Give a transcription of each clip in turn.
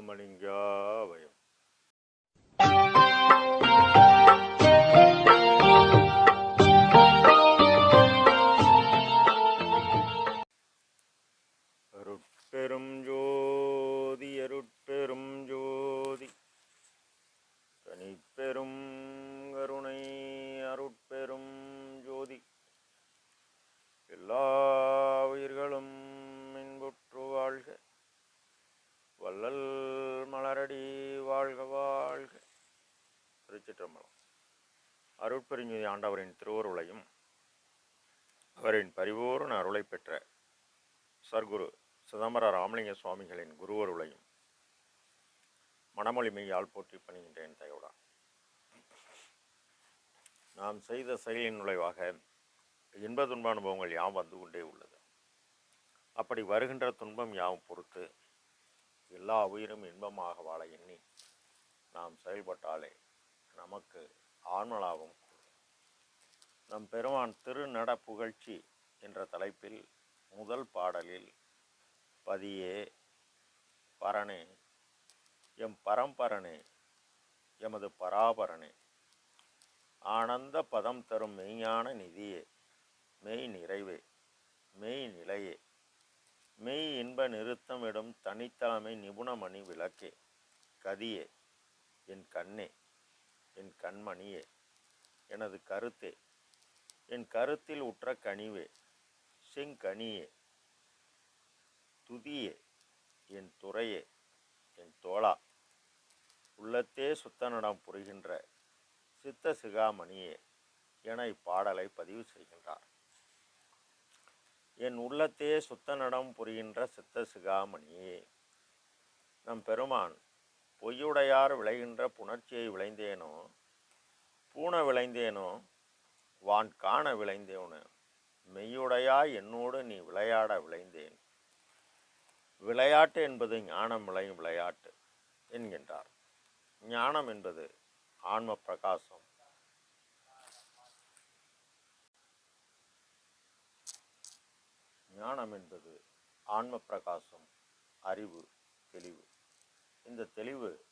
ராமலிங்காவயம் அருட்பெருஞ்சுதி ஆண்டவரின் திருவருளையும் அவரின் பரிபூர்ண அருளை பெற்ற சர்க்குரு சிதம்பர ராமலிங்க சுவாமிகளின் குருவருளையும் மனமொழிமையால் போற்றி பணிகின்றேன் தயவுடா நாம் செய்த செயலின் நுழைவாக இன்ப துன்ப அனுபவங்கள் யாம் வந்து கொண்டே உள்ளது. அப்படி வருகின்ற துன்பம் யாவும் பொறுத்து எல்லா உயிரும் இன்பமாக வாழ எண்ணி நாம் செயல்பட்டாலே நமக்கு ஆன்மலாபம் கூடும். நம் பெருமான் திருநட புகழ்ச்சி என்ற தலைப்பில் முதல் பாடலில் பதியே பரனே எம் பரம்பரனே எமது பராபரனே ஆனந்த பதம் தரும் மெய்ஞான நிதியே மெய் நிறைவே மெய் நிலையே மெய் இன்ப நிறுத்தமிடும் தனித்தலைமை நிபுணமணி விளக்கே கதியே என் கண்ணே என் கண்மணியே எனது கருத்தே என் கருத்தில் உற்ற கனிவே செங்கனியே துதியே என் துறையே என் தோளா உள்ளத்தே சுத்தனிடம் புரிகின்ற சித்த சிகாமணியே என இப்பாடலை பதிவு செய்கின்றார். என் உள்ளத்தே சுத்தனிடம் புரிகின்ற சித்த சிகாமணியே நம் பெருமான் பொய்யுடையார் விளைகின்ற புணர்ச்சியை விளைந்தேனோ? பூண விளைந்தேனோ? வான் காண விளைந்தேனோ? மெய்யுடையாய் என்னோடு நீ விளையாட விளைந்தேன். விளையாட்டு என்பது ஞானம் விளையும் விளையாட்டு என்கின்றார். ஞானம் என்பது ஆன்ம பிரகாசம் ஞானம் என்பது ஆன்ம பிரகாசம் அறிவு தெளிவு. இந்த தெளிவு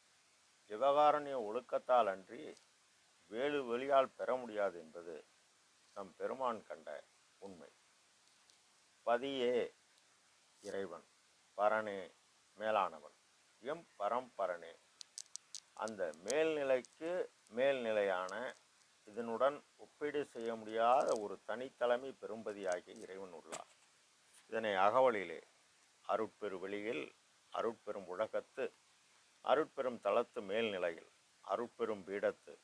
விவகாரணிய ஒழுக்கத்தால் அன்றி வேலு வெளியால் பெற முடியாது என்பது நம் பெருமான் கண்ட உண்மை. பதியே இறைவன் பரனே மேலானவன். எம் பரம்பரனே. அந்த மேல்நிலைக்கு மேல்நிலையான இதனுடன் ஒப்பீடு செய்ய முடியாத ஒரு தனித்தலைமை பெரும்பதியாகிய இறைவன் உள்ளார். இதனை அகவலிலே அருட்பெரு வெளியில் அருட்பெரும் உலகத்து அருட்பெரும் தளத்து மேல்நிலையில் அருட்பெரும் பீடத்து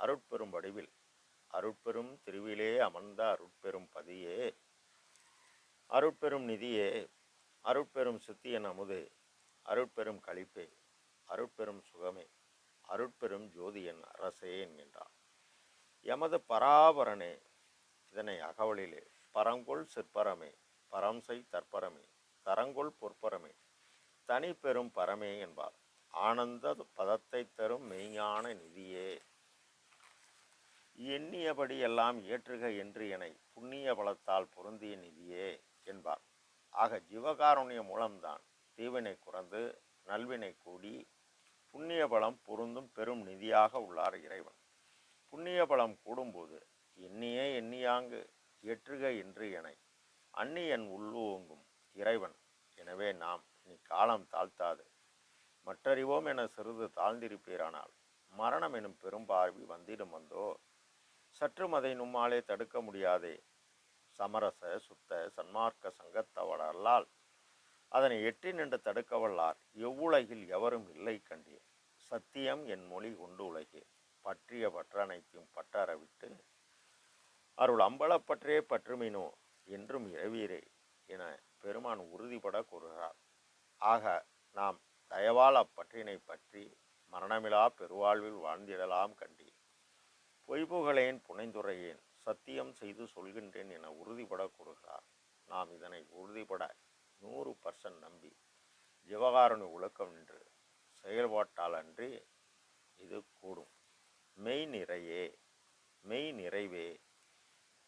அருட்பெரும் வடிவில் அருட்பெரும் திருவிலே அமர்ந்த அருட்பெரும் பதியே. அருட்பெரும் நிதியே அருட்பெரும் சித்தியன் அமுதே அருட்பெரும் களிப்பே அருட்பெரும் சுகமே அருட்பெரும் ஜோதியன் அரசே என்கின்றார். எமது பராபரனே இதனை அகவலிலே பரங்கொள் சிற்பரமே பரம்சை தற்பரமே தரங்கொள் பொற்பரமே தனி பெரும் பரமே என்பார். ஆனந்த பதத்தை தரும் மெய்ஞான நிதியே. எண்ணியபடி எல்லாம் ஏற்றுக என்று என புண்ணிய பலத்தால் பொருந்திய நிதியே என்பார். ஆக ஜீவகாருண்ய மூலம்தான் தீவினை குறைந்து நல்வினை கூடி புண்ணிய பலம் பொருந்தும் பெரும் நிதியாக உள்ளார் இறைவன். புண்ணிய பலம் கூடும்போது எண்ணியே எண்ணியாங்கு ஏற்றுக என்று என அந்நியன் உள்ளுவோங்கும் இறைவன். எனவே நாம் நீ காலம் தாழ்த்தாது. மற்றறிவோம் என சிறிது தாழ்ந்திருப்பீரானால் மரணம் எனும் பெரும்பார்வி வந்திடும் வந்தோ? சற்றும் அதை நும்மாலே தடுக்க முடியாதே? சமரச சுத்த சன்மார்க்க சங்கத்தவடல்லால் அதனை எட்டி நின்று தடுக்க வல்லார் எவ்வுலகில் எவரும் இல்லை கண்டீர் சத்தியம் என் மொழி கொண்டு உலகே பற்றிய பற்றனைத்தையும் பட்டற விட்டு அருள் அம்பலப்பற்றே பற்றுமினோ? என்றும் இரவீரே என பெருமான் உறுதிபட கூறுகிறார். ஆக நாம் தயவால் அப்பற்றினை பற்றி மரணமிலா பெருவாழ்வில் வாழ்ந்திடலாம் கண்டீர். பொய்புகளேன் புனைந்துரையேன் சத்தியம் செய்து சொல்கின்றேன் என உறுதிபட கூறுகிறார். நாம் இதனை உறுதிபட நூறு பர்சன்ட் நம்பி ஜீவகாரணி உலக்கம் என்று செயல்பாட்டால் அன்றி இது கூடும் மெய் நிறையே மெய் நிறைவே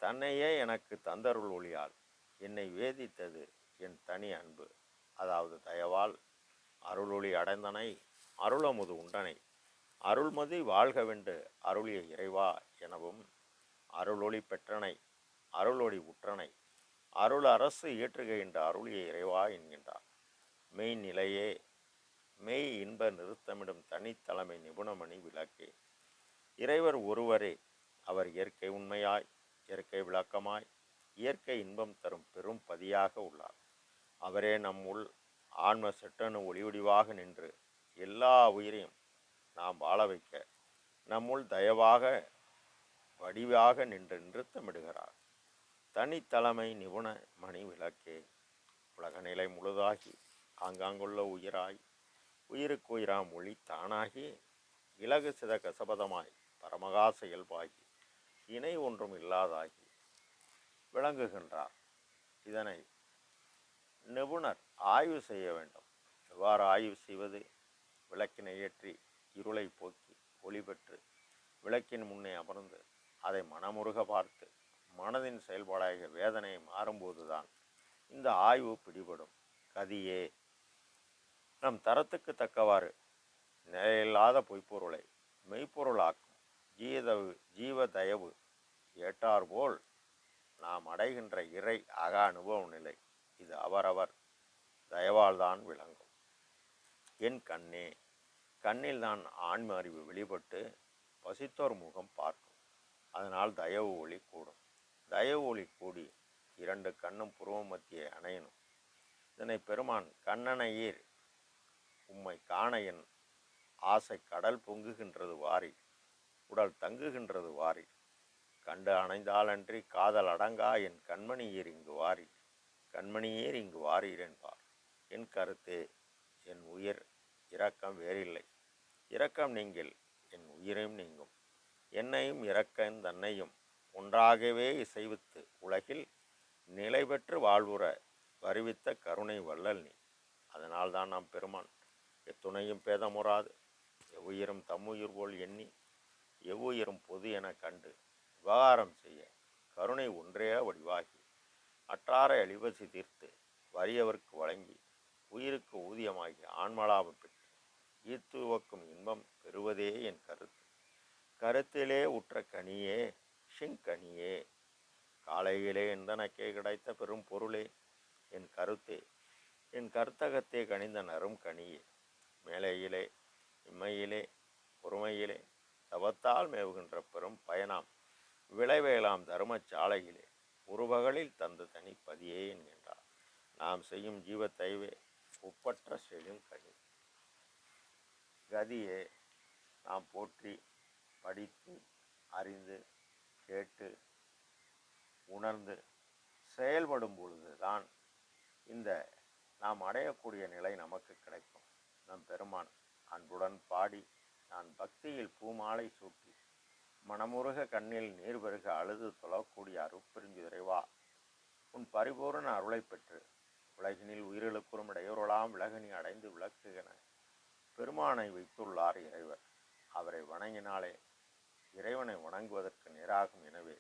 தன்னையே எனக்கு தந்தருள் ஒளியால் என்னை வேதித்தது என் தனி அன்பு. அதாவது தயவால் அருளொளி அடைந்தனை அருளமுது உண்டனை. அருள்மதி வாழ்கவென்று அருளிய இறைவா எனவும் அருளொளி பெற்றனை அருளொளி உற்றனை அருள் அரசு ஏற்றுகின்ற அருளிய இறைவா என்கின்றார். மெய் நிலையே மெய் இன்ப நிறுத்தமிடும் தனித்தலைமை நிபுணமணி விளக்கே. இறைவர் ஒருவரே அவர் இயற்கை உண்மையாய் இயற்கை விளக்கமாய் இயற்கை இன்பம் தரும் பெரும் பதியாக உள்ளார். அவரே நம்முள் ஆன்ம சட்டனு ஒளிவடிவாக நின்று எல்லா உயிரையும் நாம் வாழ வைக்க நம்முள் தயவாக வடிவாக நின்று நிறுத்தமிடுகிறார். தனித்தலைமை நிபுண மணி விளக்கே உலக நிலை முழுதாகி ஆங்காங்குள்ள உயிராய் உயிருக்கு உயிராம் மொழி தானாகி இலகு சித கசபதமாய் பரமகா செயல்பாகி இணை ஒன்றும் இல்லாதாகி விளங்குகின்றார். இதனை நிபுணர் ஆய்வு செய்ய வேண்டும். எவ்வாறு ஆய்வு செய்வது? விளக்கினை ஏற்றி இருளை போக்கி ஒளி பெற்று விளக்கின் முன்னே அமர்ந்து அதை மனமுருக பார்த்து மனதின் செயல்பாடாகிய வேதனை மாறும்போதுதான் இந்த ஆய்வு பிடிபடும். கதியே நம் தரத்துக்கு தக்கவாறு நிலையில்லாத பொய்ப்பொருளை மெய்ப்பொருளாக்கும் ஜீதவு ஜீவ தயவு ஏற்றாற்போல் நாம் அடைகின்ற இறை அக அனுபவ நிலை இது அவரவர் தயவால்தான் விளங்கும். என் கண்ணே கண்ணில் தான் ஆன்ம அறிவு வெளிப்பட்டு பசித்தோர் முகம் பார்க்கும். அதனால் தயவு ஒளி கூடும். தயவு ஒளி கூடி இரண்டு கண்ணும் புருவ மத்தியை அணையணும். இதனை பெருமான் கண்ணனையீர் உம்மை காண என் ஆசை கடல் பொங்குகின்றது வாரி உடல் தங்குகின்றது வாரி கண்டு அணைந்தாலன்றி காதல் அடங்கா என் கண்மணியீர் இங்கு வாரி கண்மணியேர் இங்கு வாரீர் என் கருத்தே என் உயிர் இரக்கம் வேறில்லை. இரக்கம் நீங்கில் என் உயிரையும் நீங்கும். என்னையும் இரக்கன் தன்னையும் ஒன்றாகவே இசைவித்து உலகில் நிலை பெற்று வாழ்வுற வருவித்த கருணை வள்ளல் நீ. அதனால்தான் நாம் பெருமான் எத்துணையும் பேதமுறாது எவ்வுயிரும் தம்முயிர் போல் எண்ணி எவ்வுயிரும் பொது என கண்டு விவகாரம் செய்ய கருணை ஒன்றே வடிவாகி அற்றாரை அழிவசி தீர்த்து வறியவர்க்கு வழங்கி உயிருக்கு ஊதியமாகி ஆன்மலாபம் பெற்று ஈத்துவக்கும் இன்பம் பெறுவதே என் கருத்து. கருத்திலே உற்ற கனியே ஷிங்கனியே காலையிலே எந்தனக்கே கிடைத்த பெரும் பொருளே என் கருத்தே. என் கருத்தகத்தே கனிந்த நரும் கனியே. மேலையிலே இம்மையிலே பொறுமையிலே தவத்தால் மேவுகின்ற பெரும் பயனாம். விளைவேலாம் தர்மச்சாலையிலே ஒருவகளில் தந்த தனிப்பதியே என்கின்றார். நாம் செய்யும் ஜீவத்தைவே ஒப்பற்ற செழும் கனி. கதியே நாம் போற்றி படித்து அறிந்து கேட்டு உணர்ந்து செயல்படும் பொழுதுதான் இந்த நாம் அடையக்கூடிய நிலை நமக்கு கிடைக்கும். நம் பெருமான் அன்புடன் பாடி நான் பக்தியில் பூமாலை சூட்டி மனமுருக கண்ணில் நீர் பெருக அழுது தொழக்கூடிய அருப்பெருஞ்சுதிரைவா உன் பரிபூரண அருளை பெற்று உலகினில் உயிரிழப்புறும் இடையூறலாம் விலகினி அடைந்து விளக்குகென பெருமானை வைத்துள்ளார் இறைவர். அவரை வணங்கினாலே இறைவனை வணங்குவதற்கு நேராகும் எனவே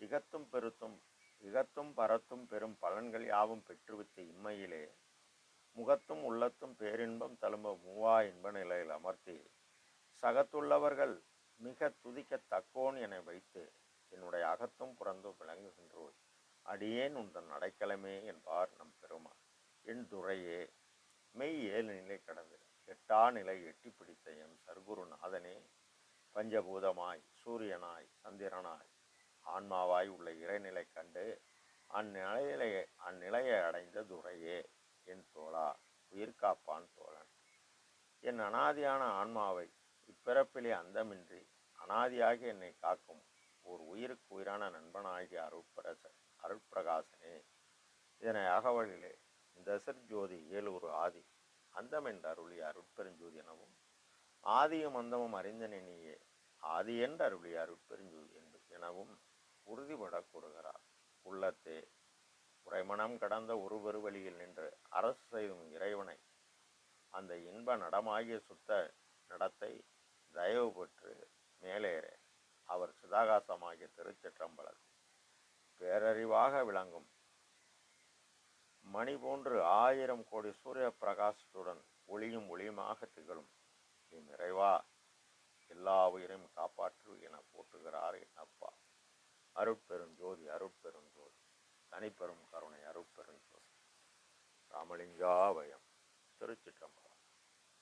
இகத்தும் பெருத்தும் இகத்தும் பரத்தும் பெரும் பலன்கள் யாவும் பெற்றுவித்த இம்மையிலே முகத்தும் உள்ளத்தும் பேரின்பம் தழும்ப மூவா இன்ப நிலையில் அமர்த்தி சகத்துள்ளவர்கள் மிக துதிக்கத்தக்கோன் என வைத்து என்னுடைய அகத்தும் புறந்தும் விளங்குகின்றோய். அடியேன் உந்தன் அடைக்கலமே என்பார் நம் பெருமா என் துறையே மெய் ஏழு நிலை கடந்து எட்டா நிலை எட்டி பிடித்த எம் சர்க்குருநாதனே பஞ்சபூதமாய் சூரியனாய் சந்திரனாய் ஆன்மாவாய் உள்ள இறைநிலை கண்டு அந்நிலையிலே அந்நிலையை அடைந்த துறையே என் தோழா உயிர்காப்பான் தோழன். என் அனாதியான ஆன்மாவை இப்பிறப்பிலே அந்தமின்றி அனாதியாகி என்னை காக்கும் ஒரு உயிருக்கு உயிரான நண்பனாகிய அருட்பிரச அருட்பிரகாசனே. இதனை அகவலிலே தசர் ஜோதி ஏலூர் ஆதி அந்தம் என்ற அருளிய அருட்பெருஞ்சோதி எனவும் ஆதியும் அந்தமும் அறிந்தனே நீயே ஆதி என்ற அருளிய அருட்பெருஞ்சோதி என்று எனவும் உறுதிபட கூறுகிறார். உள்ளத்தே உரைமணம் கடந்த ஒரு பெருவழியில் நின்று அரசு செய்யும் இறைவனை அந்த இன்ப நடமாகிய சுத்த நடத்தை தயவு பெற்று மேலேற. அவர் சிதாகாசமாகிய திருச்சிற்றம்பலம் பேரறிவாக விளங்கும். மணி போன்று ஆயிரம் கோடி சூரிய பிரகாசத்துடன் ஒளியும் ஒளியுமாக திகழும். என் எல்லா உயிரையும் காப்பாற்று என போற்றுகிறார் என் அப்பா அருட்பெருஞ்சோதி அருட்பெருஞ்சோதி தனிப்பெரும் கருணை அருட்பெருஞ்சோதி ராமலிங்காவயம் திருச்சிற்றம்பலம்.